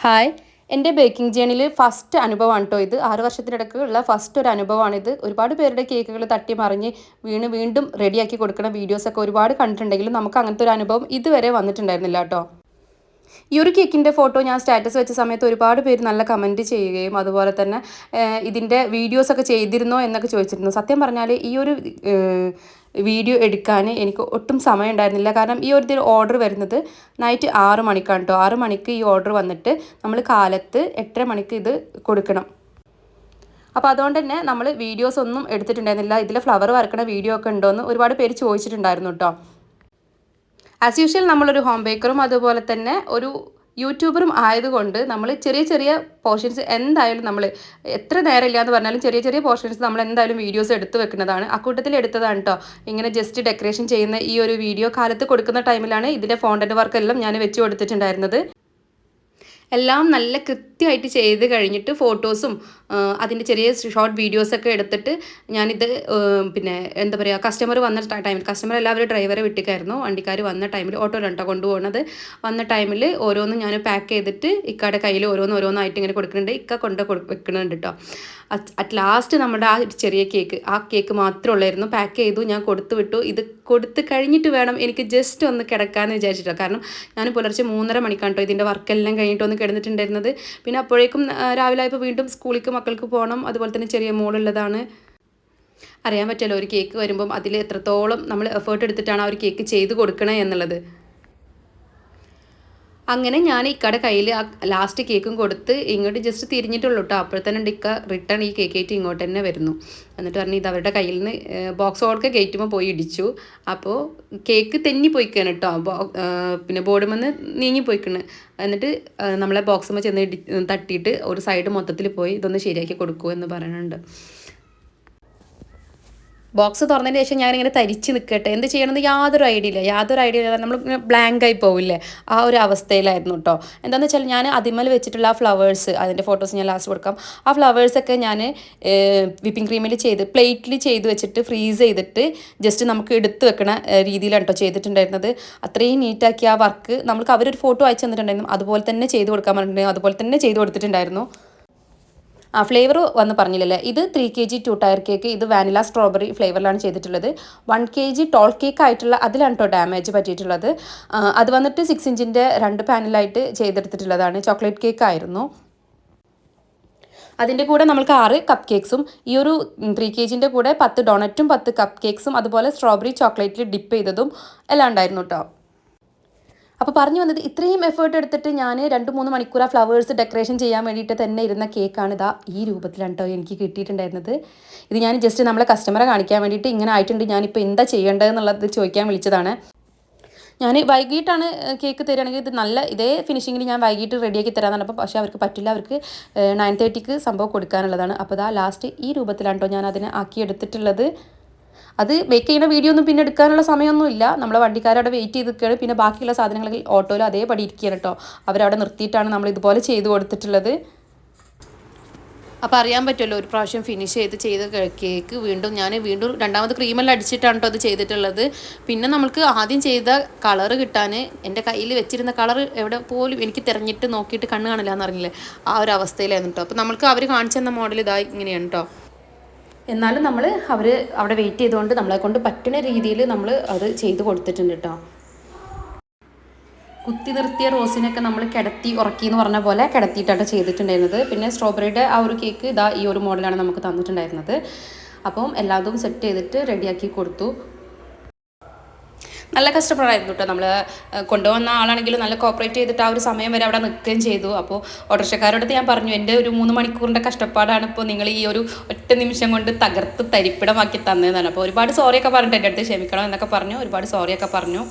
Hi. എന്റെ baking ജേണിയിൽ first അനുഭവമാണ് കേട്ടോ ഇത്. ആറ് വർഷത്തിനിടയ്ക്ക് ഫസ്റ്റ് ഒരു അനുഭവമാണിത് ഒരുപാട് പേരുടെ കേക്കുകൾ തട്ടി മറിഞ്ഞ് വീണ് വീണ്ടും റെഡിയാക്കി കൊടുക്കുന്ന വീഡിയോസൊക്കെ ഒരുപാട് കണ്ടിട്ടുണ്ടെങ്കിലും നമുക്ക് അങ്ങനത്തെ ഒരു അനുഭവം ഇതുവരെ വന്നിട്ടുണ്ടായിരുന്നില്ല കേട്ടോ ഈ ഒരു കേക്കിന്റെ ഫോട്ടോ ഞാൻ സ്റ്റാറ്റസ് വെച്ച സമയത്ത് ഒരുപാട് പേര് നല്ല കമന്റ് ചെയ്യുകയും അതുപോലെ തന്നെ ഇതിന്റെ വീഡിയോസൊക്കെ ചെയ്തിരുന്നോ എന്നൊക്കെ ചോദിച്ചിരുന്നു. സത്യം പറഞ്ഞാൽ ഈ ഒരു വീഡിയോ എടുക്കാൻ എനിക്ക് ഒട്ടും സമയം ഉണ്ടായിരുന്നില്ല കാരണം ഈ ഒരു ഇതിൽ ഓർഡർ വരുന്നത് നൈറ്റ് ആറ് മണിക്കാണ് കേട്ടോ ആറ് മണിക്ക് ഈ ഓർഡർ വന്നിട്ട് നമ്മൾ കാലത്ത് എട്ടര മണിക്ക് ഇത് കൊടുക്കണം. അപ്പോൾ അതുകൊണ്ട് തന്നെ നമ്മൾ വീഡിയോസ് ഒന്നും എടുത്തിട്ടുണ്ടായിരുന്നില്ല. ഇതിൽ ഫ്ലവർ വരക്കണ വീഡിയോ ഒക്കെ ഉണ്ടോയെന്ന് ഒരുപാട് പേര് ചോദിച്ചിട്ടുണ്ടായിരുന്നു കേട്ടോ ആസ് യൂഷ്വൽ നമ്മളൊരു ഹോം ബേക്കറും അതുപോലെ തന്നെ ഒരു യൂട്യൂബറും ആയതുകൊണ്ട് നമ്മൾ ചെറിയ ചെറിയ പോർഷൻസ് എന്തായാലും നമ്മൾ എത്ര നേരം ഇല്ല എന്ന് പറഞ്ഞാലും ചെറിയ ചെറിയ പോർഷൻസ് നമ്മൾ എന്തായാലും വീഡിയോസ് എടുത്തു വെക്കുന്നതാണ്. അക്കൂട്ടത്തിൽ എടുത്തതാണ് കേട്ടോ ഇങ്ങനെ ജസ്റ്റ് ഡെക്കറേഷൻ ചെയ്യുന്ന ഈ ഒരു വീഡിയോ കാലത്ത് കൊടുക്കുന്ന ടൈമിലാണ് ഇതിന്റെ ഫോണ്ടന്റ് വർക്കെല്ലാം ഞാൻ വെച്ച് കൊടുത്തിട്ടുണ്ടായിരുന്നത്. എല്ലാം നല്ല കൃത്യമായിട്ട് ചെയ്ത് കഴിഞ്ഞിട്ട് ഫോട്ടോസും അതിന്റെ ചെറിയ ഷോർട്ട് വീഡിയോസൊക്കെ എടുത്തിട്ട് ഞാനിത് പിന്നെ എന്താ പറയുക കസ്റ്റമർ വന്ന ടൈമിൽ കസ്റ്റമർ എല്ലാവരും ഡ്രൈവറെ വിട്ടിക്കായിരുന്നു. വണ്ടിക്കാർ വന്ന ടൈമിൽ ഓട്ടോയിലാണ് കേട്ടോ കൊണ്ടുപോകുന്നത് വന്ന ടൈമിൽ ഓരോന്നും ഞാൻ പാക്ക് ചെയ്തിട്ട് ഇക്കയുടെ കയ്യിൽ ഓരോന്നും ഓരോന്നായിട്ട് ഇങ്ങനെ കൊടുക്കുന്നുണ്ട്. ഇക്ക കൊണ്ട് വെക്കുന്നുണ്ട് കേട്ടോ അറ്റ് ലാസ്റ്റ് നമ്മുടെ ആ ചെറിയ കേക്ക് ആ കേക്ക് മാത്രമേ ഉള്ളായിരുന്നു. പാക്ക് ചെയ്തു ഞാൻ കൊടുത്തു വിട്ടു. ഇത് കൊടുത്ത് കഴിഞ്ഞിട്ട് വേണം എനിക്ക് ജസ്റ്റ് ഒന്ന് കിടക്കാമെന്ന് വിചാരിച്ചിട്ടോ. കാരണം ഞാൻ പുലർച്ചെ മൂന്നര മണിക്കാണ് കേട്ടോ ഇതിന്റെ വർക്കെല്ലാം കഴിഞ്ഞിട്ട് ഒന്ന് കിടന്നിട്ടുണ്ടായിരുന്നത്. പിന്നെ അപ്പോഴേക്കും രാവിലെ ആയപ്പോൾ വീണ്ടും സ്കൂളിലേക്ക് മക്കൾക്ക് പോകണം അതുപോലെ തന്നെ ചെറിയ മോളുള്ളതാണ്. അറിയാൻ പറ്റുമല്ലോ ഒരു കേക്ക് വരുമ്പം അതിൽ എത്രത്തോളം നമ്മൾ എഫേർട്ട് എടുത്തിട്ടാണ് ആ ഒരു കേക്ക് ചെയ്ത് കൊടുക്കണേ എന്നുള്ളത്. അങ്ങനെ ഞാൻ ഇക്കയുടെ കയ്യിൽ ലാസ്റ്റ് കേക്കും കൊടുത്ത് ഇങ്ങോട്ട് ജസ്റ്റ് തിരിഞ്ഞിട്ടുള്ളൂ കേട്ടോ തന്നെ ഇക്ക റിട്ടേൺ ഈ കേക്ക് ആയിട്ട് ഇങ്ങോട്ട് തന്നെ വരുന്നു. എന്നിട്ട് പറഞ്ഞു ഇത് അവരുടെ കയ്യിൽ നിന്ന് ബോക്സ് ഓടൊക്കെ കയറ്റുമ്പോൾ പോയി ഇടിച്ചു. അപ്പോൾ കേക്ക് തെന്നി പോയിക്കാണ് കേട്ടോ പിന്നെ ബോർഡുമെന്ന് നീങ്ങിപ്പോയിക്കണ് നീങ്ങി പോയിക്കണ്. എന്നിട്ട് നമ്മളെ ബോക്സുമ്പോൾ ചെന്ന് ഇടി തട്ടിയിട്ട് ഒരു സൈഡ് മൊത്തത്തിൽ പോയി ഇതൊന്ന് ശരിയാക്കി കൊടുക്കൂ എന്ന് പറയുന്നുണ്ട് ബോക്സ് തുറന്നതിന് ശേഷം ഞാനിങ്ങനെ തരിച്ച് നിൽക്കട്ടെ എന്ത് ചെയ്യണമെന്ന് യാതൊരു ഐഡിയ ഇല്ല. യാതൊരു ഐഡിയ ഇല്ല നമ്മൾ ബ്ലാങ്ക് ആയി പോവില്ലേ? ആ ഒരു അവസ്ഥയിലായിരുന്നു കേട്ടോ എന്താണെന്ന് വെച്ചാൽ ഞാൻ അതിമൽ വെച്ചിട്ടുള്ള ആ ഫ്ലവേഴ്സ് അതിന്റെ ഫോട്ടോസ് ഞാൻ ലാസ്റ്റ് കൊടുക്കാം. ആ ഫ്ലവേഴ്സൊക്കെ ഞാൻ വിപ്പിംഗ് ക്രീമിൽ ചെയ്ത് പ്ലേറ്റിൽ ചെയ്ത് വെച്ചിട്ട് ഫ്രീസ് ചെയ്തിട്ട് ജസ്റ്റ് നമുക്ക് എടുത്ത് വെക്കണ രീതിയിലാണ് കേട്ടോ ചെയ്തിട്ടുണ്ടായിരുന്നത്. അത്രയും നീറ്റാക്കി ആ വർക്ക് നമുക്ക് അവരൊരു ഫോട്ടോ അയച്ചു തന്നിട്ടുണ്ടായിരുന്നു. അതുപോലെ തന്നെ ചെയ്ത് കൊടുക്കാൻ പറഞ്ഞിട്ടുണ്ടായിരുന്നു. അതുപോലെ തന്നെ ചെയ്ത് കൊടുത്തിട്ടുണ്ടായിരുന്നു. ഫ്ലേവർ വന്ന് പറഞ്ഞില്ലല്ലേ? ഇത് three K G two tier cake ഇത് വാനില സ്ട്രോബെറി ഫ്ലേവറിലാണ് ചെയ്തിട്ടുള്ളത്. One K G tall cake ആയിട്ടുള്ള അതിലാണ് കേട്ടോ ഡാമേജ് പറ്റിയിട്ടുള്ളത്. ആ, അത് വന്നിട്ട് സിക്സ് ഇഞ്ചിന്റെ രണ്ട് പാനലായിട്ട് ചെയ്തെടുത്തിട്ടുള്ളതാണ്. ചോക്ലേറ്റ് കേക്ക് ആയിരുന്നു. അതിന്റെ കൂടെ നമ്മൾക്ക് ആറ് കപ്പ് കേക്ക്സും ഈ ഒരു ത്രീ കെ ജിന്റെ കൂടെ പത്ത് ഡോണറ്റും പത്ത് കപ്പ് കേക്ക്സും അതുപോലെ സ്ട്രോബെറി ചോക്ലേറ്റിൽ ഡിപ്പ് ചെയ്തതും എല്ലാം ഉണ്ടായിരുന്നു കേട്ടോ അപ്പോൾ പറഞ്ഞു വന്നത് ഇത്രയും എഫേർട്ട് എടുത്തിട്ട് ഞാൻ രണ്ട് മൂന്ന് മണിക്കൂർ ആ ഫ്ലവേഴ്സ് ഡെക്കറേഷൻ ചെയ്യാൻ വേണ്ടിയിട്ട് തന്നെ ഇരുന്ന കേക്കാണ് ഇതാ ഈ രൂപത്തിലാണ് കേട്ടോ എനിക്ക് കിട്ടിയിട്ടുണ്ടായിരുന്നത്. ഇത് ഞാൻ ജസ്റ്റ് നമ്മളെ കസ്റ്റമറെ കാണിക്കാൻ വേണ്ടിയിട്ട് ഇങ്ങനെ ആയിട്ടുണ്ട്. ഞാനിപ്പോൾ എന്താ ചെയ്യേണ്ടതെന്നുള്ളത് ചോദിക്കാൻ വിളിച്ചതാണ്. ഞാൻ വൈകിട്ടാണ് കേക്ക് തരികയാണെങ്കിൽ ഇത് നല്ല ഇതേ ഫിനിഷിങ്ങിൽ ഞാൻ വൈകിട്ട് റെഡിയാക്കി തരാമെന്നാണ്. അപ്പോൾ പക്ഷേ അവർക്ക് പറ്റില്ല. അവർക്ക് നയൻ തേർട്ടിക്ക് സംഭവം കൊടുക്കാനുള്ളതാണ്. അപ്പോൾ ഇതാ ലാസ്റ്റ് ഈ രൂപത്തിലാണ് കേട്ടോ ഞാൻ അതിനെ ആക്കി എടുത്തിട്ടുള്ളത് അത് ബേക്ക് ചെയ്യുന്ന വീഡിയോ ഒന്നും പിന്നെ എടുക്കാനുള്ള സമയമൊന്നുമില്ല. നമ്മളെ വണ്ടിക്കാരവിടെ വെയിറ്റ് ചെയ്ത് നിൽക്കുകയാണ് പിന്നെ ബാക്കിയുള്ള സാധനങ്ങളിൽ ഓട്ടോയിൽ അതേപടി ഇരിക്കുകയാണ് കേട്ടോ. അവരവിടെ നിർത്തിയിട്ടാണ് നമ്മൾ ഇതുപോലെ ചെയ്ത് കൊടുത്തിട്ടുള്ളത്. അപ്പോൾ അറിയാൻ പറ്റുമല്ലോ ഒരു പ്രാവശ്യം ഫിനിഷ് ചെയ്ത് ചെയ്ത കേക്ക് വീണ്ടും ഞാൻ വീണ്ടും രണ്ടാമത് ക്രീമെല്ലാം അടിച്ചിട്ടാണ് കേട്ടോ അത് ചെയ്തിട്ടുള്ളത്. പിന്നെ നമുക്ക് ആദ്യം ചെയ്ത കളർ കിട്ടാൻ എന്റെ കയ്യിൽ വെച്ചിരുന്ന കളർ എവിടെ പോലും എനിക്ക് തിരഞ്ഞിട്ട് നോക്കിയിട്ട് കണ്ണ് കാണില്ല എന്നറിഞ്ഞില്ലേ ആ ഒരു അവസ്ഥയിലായിരുന്നു കേട്ടോ. അപ്പോൾ നമുക്ക് അവർ കാണിച്ചു തന്ന മോഡൽ ഇതായി ഇങ്ങനെയാണ് കേട്ടോ. എന്നാലും നമ്മൾ അവർ അവിടെ വെയിറ്റ് ചെയ്തുകൊണ്ട് നമ്മളെ കൊണ്ട് പറ്റുന്ന രീതിയിൽ നമ്മൾ അത് ചെയ്ത് കൊടുത്തിട്ടുണ്ട് കേട്ടോ കുത്തി നിർത്തിയ റോസിനൊക്കെ നമ്മൾ കിടത്തി ഉറക്കി എന്ന് പറഞ്ഞ പോലെ കിടത്തിയിട്ടാണ് ചെയ്തിട്ടുണ്ടായിരുന്നത്. പിന്നെ സ്ട്രോബെറിയുടെ ആ ഒരു കേക്ക് ഇതാ ഈ ഒരു മോഡലാണ് നമുക്ക് തന്നിട്ടുണ്ടായിരുന്നത്. അപ്പം എല്ലാതും സെറ്റ് ചെയ്തിട്ട് റെഡിയാക്കി കൊടുത്തു. നല്ല ആയിരുന്നു കേട്ടോ നമ്മൾ കൊണ്ടുവന്ന ആളാണെങ്കിലും നല്ല കോപ്പറേറ്റ് ചെയ്തിട്ട് ആ ഒരു സമയം വരെ അവിടെ നിൽക്കുകയും ചെയ്തു. അപ്പോൾ ഓട്ടോറിക്ഷക്കാരോട് ഞാൻ പറഞ്ഞു എന്റെ ഒരു മൂന്ന് മണിക്കൂറിന്റെ കഷ്ടപ്പാടാണ് ഇപ്പോൾ നിങ്ങൾ ഈ ഒരു ഒറ്റ നിമിഷം കൊണ്ട് തകർത്ത് തരിപ്പിടമാക്കി തന്നതെന്നാണ് അപ്പോൾ ഒരുപാട് സോറിയൊക്കെ പറഞ്ഞിട്ട് എന്റെ അടുത്ത് ക്ഷമിക്കണം എന്നൊക്കെ പറഞ്ഞു. ഒരുപാട് സോറിയൊക്കെ പറഞ്ഞു.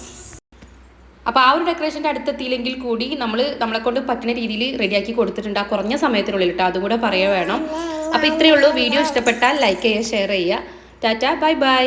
അപ്പോൾ ആ ഒരു ഡെക്കറേഷന്റെ അടുത്തെത്തിയില്ലെങ്കിൽ കൂടി നമ്മൾ നമ്മളെ കൊണ്ട് പറ്റുന്ന രീതിയിൽ റെഡിയാക്കി കൊടുത്തിട്ടുണ്ട് ആ കുറഞ്ഞ സമയത്തിനുള്ളിൽ കേട്ടോ അതും കൂടെ പറയുക വേണം. അപ്പോൾ ഇത്രയേ ഉള്ളൂ. വീഡിയോ ഇഷ്ടപ്പെട്ടാൽ ലൈക്ക് ചെയ്യുക ഷെയർ ചെയ്യുക. Tata bye bye